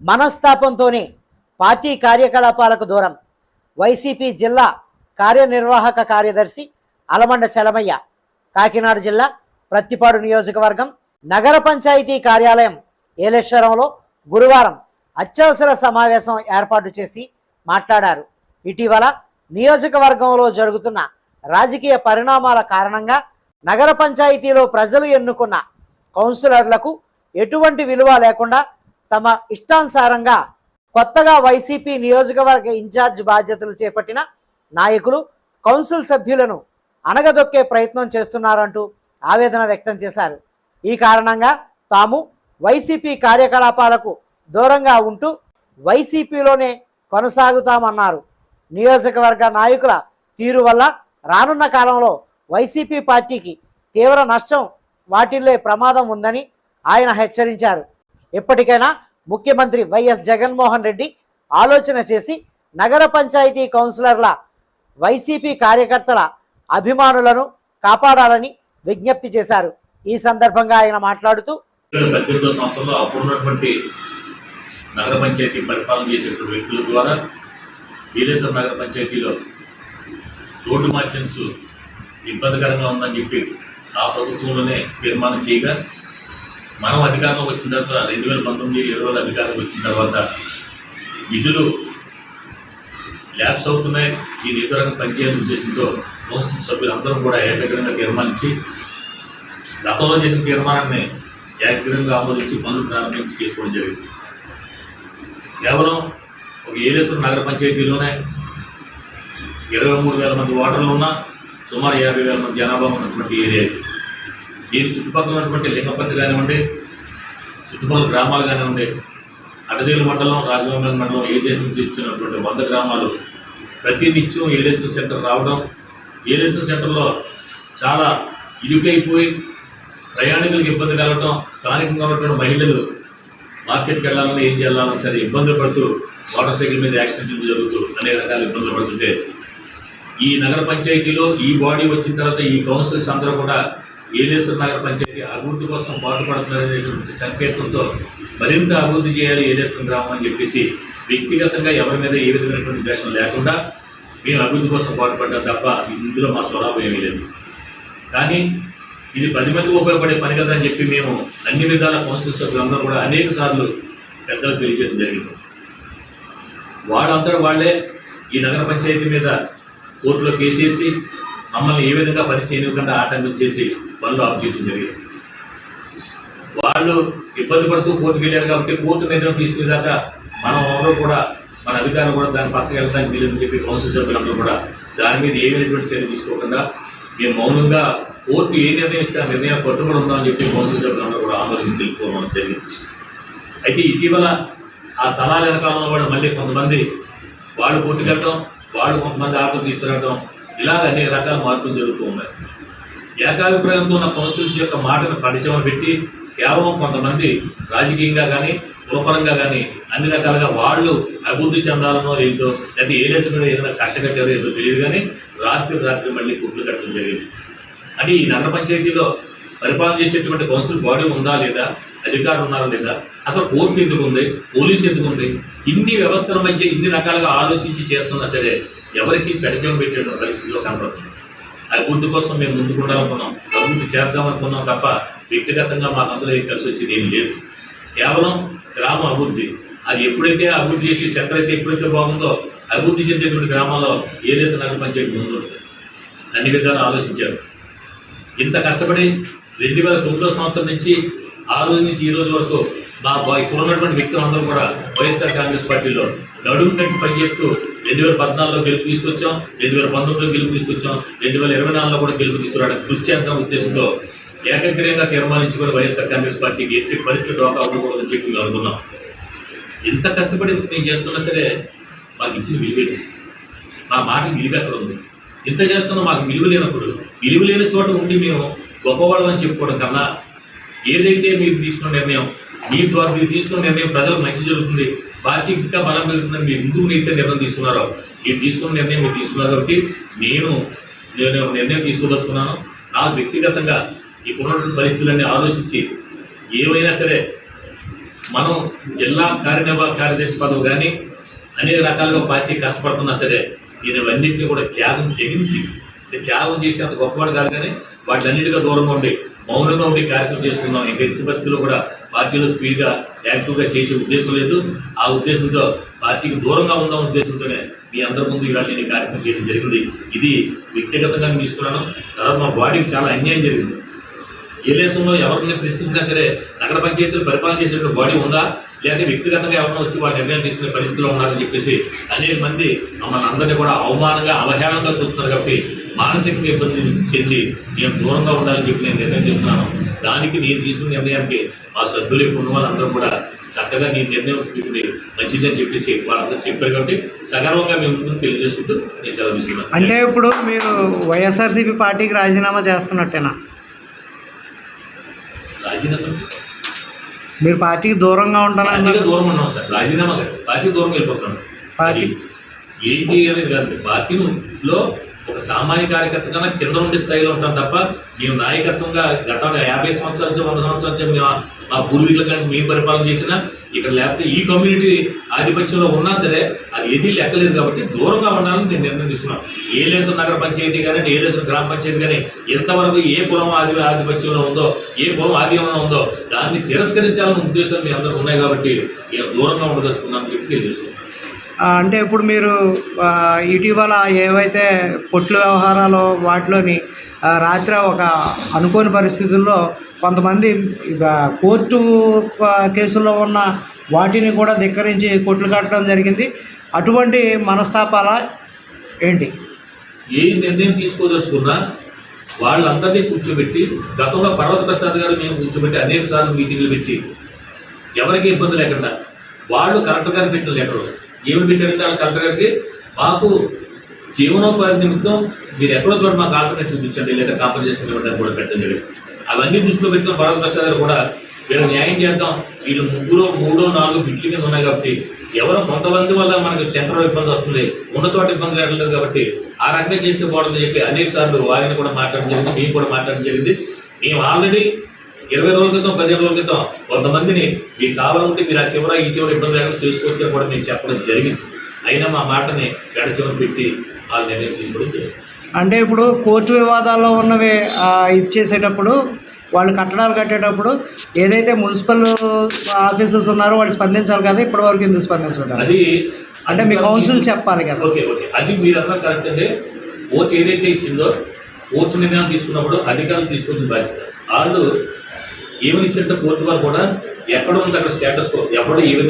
మనస్తాపంతోనే party కార్యకలాపాలకు దూరం. YCP జిల్లా కార్యనిర్వాహక కార్యదర్శి అలమండ చలమయ్య కాకినాడ జిల్లా ప్రత్తిపాడు నియోజకవర్గం నగర పంచాయతీ కార్యాలయం ఏలేశ్వరంలో గురువారం అత్యవసర సమావేశం ఏర్పాటు చేసి మాట్లాడారు. ఇటీవల నియోజకవర్గంలో జరుగుతున్న రాజకీయ పరిణామాల కారణంగా నగర పంచాయతీలో ప్రజలు ఎన్నుకున్న కౌన్సిలర్లకు ఎటువంటి విలువ లేకుండా తమ ఇష్టానుసారంగా కొత్తగా వైసీపీ నియోజకవర్గ ఇన్ఛార్జ్ బాధ్యతలు చేపట్టిన నాయకులు కౌన్సిల్ సభ్యులను అణగదొక్కే ప్రయత్నం చేస్తున్నారంటూ ఆవేదన వ్యక్తం చేశారు. ఈ కారణంగా తాము వైసీపీ కార్యకలాపాలకు దూరంగా ఉంటూ వైసీపీలోనే కొనసాగుతామన్నారు. నియోజకవర్గ నాయకుల తీరు వల్ల రానున్న కాలంలో వైసీపీ పార్టీకి తీవ్ర నష్టం వాటిల్లే ప్రమాదం ఉందని ఆయన హెచ్చరించారు. ఎప్పటికైనా ముఖ్యమంత్రి వైఎస్ జగన్మోహన్ రెడ్డి ఆలోచన చేసి నగర పంచాయతీ కౌన్సిలర్ల వైసీపీ కార్యకర్తల అభిమానులను కాపాడాలని విజ్ఞప్తి చేశారు. ఈ సందర్భంగా ఆయన మాట్లాడుతూ పద్దెనిమిదో సంవత్సరంలో అప్పుడున్నటువంటి నగర పంచాయతీ పరిపాలన చేసేటువంటి వ్యక్తుల ద్వారా వీరేశ్వర నగర పంచాయతీలో రోడ్డు మార్చెన్స్ ఇబ్బందికరంగా ఉందని చెప్పి ఆ ప్రభుత్వంలోనే తీర్మానం చేయగా మనం అధికారంలోకి వచ్చిన తర్వాత రెండు వేల పంతొమ్మిది ఇరవై అధికారంలోకి వచ్చిన తర్వాత విధులు ల్యాబ్స్ అవుతున్నాయి. ఈ నిధులను పనిచేయాలని ఉద్దేశంతో కౌన్సిల్ సభ్యులందరూ కూడా ఏకగ్రంగా తీర్మానించి గతంలో చేసిన తీర్మానాన్ని ఏకగ్రంగా ఆమోదించి పనులు ప్రారంభించి చేసుకోవడం జరిగింది. కేవలం ఒక ఏలేశ్వరం నగర పంచాయతీలోనే ఇరవై మూడు వేల మంది ఓటర్లు ఉన్నా సుమారు యాభై వేల మంది జనాభా ఉన్నటువంటి ఏరియా ఇది. దీని చుట్టుపక్కల ఉన్నటువంటి లింగపతి కానివ్వండి చుట్టుపక్కల గ్రామాలు కానివ్వండి అడదేలు మండలం రాజగోపాల్ మండలం ఏజెస్ నుంచి ఇచ్చినటువంటి వంద గ్రామాలు ప్రతి నిత్యం ఏలేశ్వర సెంటర్ రావడం ఏలేశ్వర సెంటర్లో చాలా ఇరుకైపోయి ప్రయాణికులకు ఇబ్బంది కలగడం స్థానికంగా ఉన్నటువంటి మహిళలు మార్కెట్కి వెళ్ళాలని ఏం చేయాలని సరే ఇబ్బందులు పడుతూ మోటార్ సైకిల్ మీద యాక్సిడెంట్లు జరుగుతూ అనేక రకాల ఇబ్బందులు పడుతుంటే ఈ నగర పంచాయతీలో ఈ బాడీ వచ్చిన తర్వాత ఈ కౌన్సిల్స్ అందరూ కూడా ఏలేశ్వర నగర పంచాయతీ అభివృద్ధి కోసం పాటుపడుతున్నారనేటువంటి సంకేతంతో మరింత అభివృద్ధి చేయాలి ఏలేశ్వరం గ్రామం అని చెప్పేసి వ్యక్తిగతంగా ఎవరి మీద ఏ విధమైనటువంటి ద్వేషం లేకుండా మేము అభివృద్ధి కోసం పాటుపడ్డాం తప్ప ఇందులో మా స్వలాభం ఏమీ లేదు. కానీ ఇది పది మందికి ఉపయోగపడే పని కదా అని చెప్పి మేము అన్ని విధాల కౌన్సిల్ సభ్యులందరూ కూడా అనేక సార్లు పెద్దలకు తెలియజేయడం జరిగింది. వాళ్ళందరూ వాళ్ళే ఈ నగర పంచాయతీ మీద కోర్టులో కేసేసి మమ్మల్ని ఏ విధంగా పని చేయనివ్వకుండా ఆటంకం చేసి పనులు ఆఫ్ చేయడం జరిగింది. వాళ్ళు ఇబ్బంది పడుతూ కోర్టుకు వెళ్ళారు కాబట్టి కోర్టు నిర్ణయం తీసుకునేదాకా మనం అందరూ కూడా మన అధికారులు కూడా దాని పక్కకి వెళ్ళడానికి వీలని చెప్పి కౌన్సిల్ సభ్యులందరూ కూడా దాని మీద ఏమైనటువంటి చర్య తీసుకోకుండా మేము మౌనంగా కోర్టు ఏ నిర్ణయిస్తే ఆ నిర్ణయం కట్టుబడి ఉందామని చెప్పి కౌన్సిల్ సభ్యులందరూ కూడా ఆమోదం తెలుపుకోవడం జరిగింది. అయితే ఇటీవల ఆ స్థలాల వెనకాలంలో కూడా మళ్ళీ కొంతమంది వాళ్ళు కొట్టుకెళ్ళడం వాళ్ళు కొంతమంది ఆటలు తీసుకురావడం ఇలాగ అనేక రకాల మార్పులు జరుగుతూ ఉన్నాయి. ఏకాభిప్రాయంతో ఉన్న కౌన్సిల్స్ యొక్క మాటను పరిచయం పెట్టి కేవలం కొంతమంది రాజకీయంగా కానీ కులపరంగా కానీ అన్ని రకాలుగా వాళ్ళు అభివృద్ధి చెందాలనో లేదో లేదా ఏ దేశంలో మీద ఏదైనా కష్టకట్టారో ఏదో తెలియదు కానీ రాత్రి రాత్రి మళ్ళీ కుట్లు కట్టడం జరిగింది. అది ఈ నగర పంచాయతీలో పరిపాలన చేసేటువంటి కౌన్సిల్ బాడీ ఉందా లేదా అధికారులు ఉన్నారా లేదా అసలు కోర్టు ఎందుకు ఉంది పోలీసు ఎందుకు ఉంది ఇన్ని వ్యవస్థల మధ్య ఇన్ని రకాలుగా ఆలోచించి చేస్తున్నా సరే ఎవరికి పెడచం పెట్టే పరిస్థితిలో కనబడుతుంది అభివృద్ధి కోసం మేము ముందుకు ఉండాలనుకున్నాం అభివృద్ధి చేద్దాం అనుకున్నాం తప్ప వ్యక్తిగతంగా మాకు అందులో ఏం కలిసి వచ్చేది ఏం లేదు. కేవలం గ్రామ అభివృద్ధి. అది ఎప్పుడైతే అభివృద్ధి చేసి సెంటర్ అయితే ఎప్పుడైతే బాగుందో అభివృద్ధి చెందేటువంటి గ్రామాల్లో ఏ దేశ నగర పంచాయతీ ముందు అన్ని విధాలు ఆలోచించారు. ఇంత కష్టపడి రెండు వేల తొమ్మిదో సంవత్సరం నుంచి ఆ రోజు నుంచి ఈ రోజు వరకు మా బా- ఇక్కడ ఉన్నటువంటి వ్యక్తులు అందరూ కూడా వైఎస్ఆర్ కాంగ్రెస్ పార్టీలో నడుము కట్టి పనిచేస్తూ రెండు వేల పద్నాలుగులో గెలుపు తీసుకొచ్చాం రెండు వేల పంతొమ్మిదిలో గెలుపు తీసుకొచ్చాం రెండు వేల ఇరవై నాలుగులో కూడా గెలుపు తీసుకురావడానికి కృషి చేద్దాం ఉద్దేశంతో ఏకగ్రీయంగా తీర్మానించుకుని వైఎస్ఆర్ కాంగ్రెస్ పార్టీకి ఎట్టి పరిస్థితి డోకా ఉండకూడదని చెప్పి మేము అనుకున్నాం. ఎంత కష్టపడి మేము చేస్తున్నా సరే మాకు ఇచ్చిన విలువ మా మాట విలువ ఎక్కడ ఉంది? ఇంత చేస్తున్నా మాకు విలువ లేనప్పుడు విలువ లేని చోట ఉండి మేము గొప్పవాళ్ళం అని చెప్పుకోవడం కన్నా ఏదైతే మీరు తీసుకున్న నిర్ణయం మీ ద్వారా మీరు తీసుకున్న నిర్ణయం ప్రజలకు మంచి జరుగుతుంది. పార్టీ ఇంకా బలం పెరుగుతుందని మీరు ఎందుకు అయితే నిర్ణయం తీసుకున్నారో? మీరు తీసుకున్న నిర్ణయం మీరు తీసుకున్నారు కాబట్టి నేను నేను నిర్ణయం తీసుకోదలుచుకున్నాను. నాకు వ్యక్తిగతంగా ఇప్పుడున్నటువంటి పరిస్థితులన్నీ ఆలోచించి ఏమైనా సరే మనం జిల్లా కార్యనిర్వాహక కార్యదర్శి పదవి కానీ అనేక రకాలుగా పార్టీ కష్టపడుతున్నా సరే నేను ఇవన్నింటినీ కూడా త్యాగం చెగించి అంటే త్యాగం చేసేంత గొప్పవాడు కాదు కానీ వాటిలన్నిటిగా దూరంగా ఉండి మౌనంగా ఉండి కార్యక్రమం చేసుకున్నాం ఇంకా ఎట్టి పరిస్థితుల్లో కూడా పార్టీలో స్పీడ్గా యాక్టివ్గా చేసే ఉద్దేశం లేదు. ఆ ఉద్దేశంతో పార్టీకి దూరంగా ఉన్న ఉద్దేశంతోనే మీ అందరి ముందు ఇవాళ నేను కార్యక్రమం చేయడం జరిగింది. ఇది వ్యక్తిగతంగా నేను తీసుకున్నాను. తర్వాత మా బాడీకి చాలా అన్యాయం జరిగింది. ఏ దేశంలో ఎవరిని ప్రశ్నించినా సరే నగర పంచాయతీలు పరిపాలన చేసేటువంటి బాడీ ఉందా? లేదా వ్యక్తిగతంగా ఎవరైనా వచ్చి వాళ్ళ నిర్ణయం తీసుకునే పరిస్థితిలో ఉన్నారని చెప్పేసి అనేక మంది మమ్మల్ని అందరినీ కూడా అవమానంగా అవహేళనగా చూస్తున్నారు కాబట్టి మానసికంగా ఇబ్బంది చెంది నేను దూరంగా ఉండాలని చెప్పి నేను నిర్ణయం తీసుకున్నాను. దానికి నేను తీసుకున్న నిర్ణయానికి మా సభ్యులు ఉన్న వాళ్ళందరూ కూడా చక్కగా నీ నిర్ణయం ఇప్పుడు మంచిదని చెప్పేసి వాళ్ళందరూ చెప్పారు కాబట్టి సగర్వంగా మేము తెలియజేసుకుంటూ నేను సెలవు తీసుకున్నాను. అంటే ఇప్పుడు మీరు వైఎస్ఆర్సీపీ పార్టీకి రాజీనామా చేస్తున్నట్టేనా? రాజీనామా మీరు పార్టీకి దూరంగా ఉంటానన్నారు పార్టీగా దూరం ఉన్నాం సార్. రాజీనామా కాదు పార్టీ దూరం వెళ్ళిపోతున్నాం. పార్టీ- ఏం చేయాలి కాదు. పార్టీలో ఒక సామాజిక కార్యకర్త కన్నా కింద నుండి స్థాయిలో ఉంటాం తప్ప మేము నాయకత్వంగా గత యాభై సంవత్సరాల నుంచి వంద సంవత్సరాల నుంచి మేము మా పూర్వీకుల కానీ మేము పరిపాలన చేసినా ఇక్కడ లేకపోతే ఈ కమ్యూనిటీ ఆధిపత్యంలో ఉన్నా సరే అది ఏదీ లెక్కలేదు కాబట్టి దూరంగా ఉండాలని నేను నిర్ణయం తీసుకున్నాను ఏలేశ్వర నగర పంచాయతీ కానీ ఏలేశ్వర గ్రామ పంచాయతీ కానీ ఎంతవరకు ఏ కులం ఆది ఆధిపత్యంలో ఉందో ఏ కులం ఆధీనంలో ఉందో దాన్ని తిరస్కరించాలన్న ఉద్దేశాలు మీ అందరూ ఉన్నాయి కాబట్టి నేను దూరంగా ఉండదలుచుకున్నాను చెప్పి తెలియజేస్తున్నాను. అంటే ఇప్పుడు మీరు ఇటీవల ఏవైతే పొట్ల వ్యవహారాలు వాటిలోని రాత్రి ఒక అనుకోని పరిస్థితుల్లో కొంతమంది కోర్టు కేసుల్లో ఉన్న వాటిని కూడా ధిక్కరించి కొట్లు కట్టడం జరిగింది. అటువంటి మనస్తాపాల ఏంటి? ఏ నిర్ణయం తీసుకోదలుచుకున్నా వాళ్ళందరినీ కూర్చోబెట్టి గతంలో పర్వత ప్రసాద్ గారు మేము కూర్చోబెట్టి అనేక సార్లు మీటింగ్లు పెట్టి ఎవరికి ఇబ్బంది లేకుండా వాళ్ళు కలెక్టర్ గారికి పెట్టిన లెటర్. ఏమి పెట్టారంటే వాళ్ళు కలెక్టర్ గారికి మాకు జీవనోపాధి నిమిత్తం మీరు ఎక్కడో చోట మాకు ఆల్టర్నేట్ చూపించండి లేదా కాంపన్సేషన్ ఇవ్వడానికి కూడా పెట్టండి జరిగింది అవన్నీ దృష్టిలో పెట్టిన పర్వత ప్రసాద్ గారు కూడా వీళ్ళు న్యాయం చేద్దాం. వీళ్ళు ముగ్గురు మూడో నాలుగు బిట్లు మీద ఉన్నాయి కాబట్టి ఎవరో కొంతమంది వల్ల మనకు సెంటర్ ఇబ్బంది వస్తుంది ఉన్న చోట ఇబ్బంది లేట్లేదు కాబట్టి ఆ రకంగా చేస్తే బాగుంటుంది చెప్పి అనేక సార్లు వారిని కూడా మాట్లాడడం జరిగింది మేము కూడా మాట్లాడడం జరిగింది. మేము ఆల్రెడీ ఇరవై రోజుల క్రితం పదిహేను రోజుల క్రితం కొంతమందిని మీకు కావాలంటే మీరు ఆ చివర ఈ చివర ఇబ్బంది లేకుండా చేసుకోవచ్చని కూడా మేము చెప్పడం జరిగింది. అయినా మా మాటని గడ చివర పెట్టి వాళ్ళ నిర్ణయం తీసుకోవడం జరిగింది. అంటే ఇప్పుడు కోర్టు వివాదాల్లో ఉన్నవి ఇచ్చేసేటప్పుడు వాళ్ళు కట్టడాలు కట్టేటప్పుడు ఏదైతే మున్సిపల్ ఆఫీసర్స్ ఉన్నారో వాళ్ళు స్పందించాలి కదా ఇప్పటి వరకు ఎందుకు స్పందించలేదు? అది అంటే మీ కౌన్సిల్ చెప్పాలి కదా. Okay okay. అది మీరంతా కరెక్ట్ అంటే ఓటు ఏదైతే ఇచ్చిందో ఓటు నిర్ణయం తీసుకున్నప్పుడు అధికారులు తీసుకొచ్చిన బాధ్యత. వాళ్ళు ఏమని ఇచ్చినట్టు కోర్టు వారు కూడా ఎక్కడ ఉంది అక్కడ స్టేటస్ ఎప్పుడు ఏ